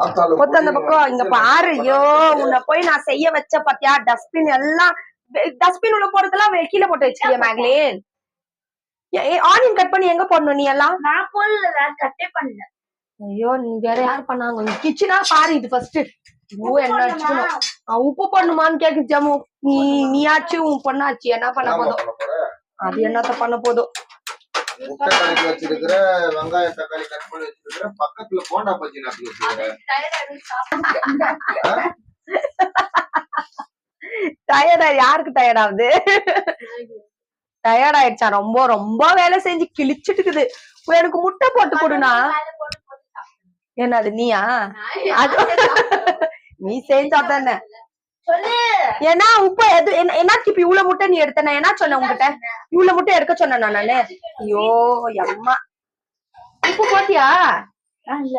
கொத்து அந்த பக்கம் இங்க பாரு ஐயோ உன்னை போய் நான் செய்ய வச்ச பாத்தியா? டஸ்ட்பின் எல்லாம் டஸ்ட்பின் உள்ள போறதெல்லாம் கீழே போட்டு வச்சிருக்கிய மேக்லின் ஆனியன் கட் பண்ணி எங்க போடணும் நீ எல்லாம்? நான் போடல கட்டே பண்ணல. ஐயோ நீ வேற யார் பண்ணாங்க? கிச்சனா பாரு இது ஃபர்ஸ்ட் ஓ என்ன உப்பு பண்ணுமான்னு கேக்கு ஜம்மு நீ நீயாச்சு உன் பொண்ணாச்சு என்ன பண்ண போதும்? அது என்னத்த பண்ண போதும் முட்டை கலக்கி வச்சிருக்கிற வெங்காயம் தக்காளி கட் பண்ணி வச்சிருக்கிற பக்கத்துல போண்டா பஜ்ஜி நட்டு வச்சிருக்கிற டயர்டா யாருக்கு டயர்ட் ஆகுது டயர்ட் ஆயிடுச்சா ரொம்ப ரொம்ப வேலை செஞ்சு கிழிச்சிட்டு இருக்குது எனக்கு முட்டை போட்டு கொடுனா? என்னது நீயா? அது நீ செஞ்சா தானே. சொல்லு. ஏன்னா உப்பு எது என்ன இப்ப இவ்வளவு முட்டை நீ எடுத்த நான் என்ன சொன்னேன் உங்ககிட்ட இவ்வளவு முட்டை எடுக்க சொன்னேன் நான் ஐயோ அம்மா உப்பு போட்டியா? இல்ல.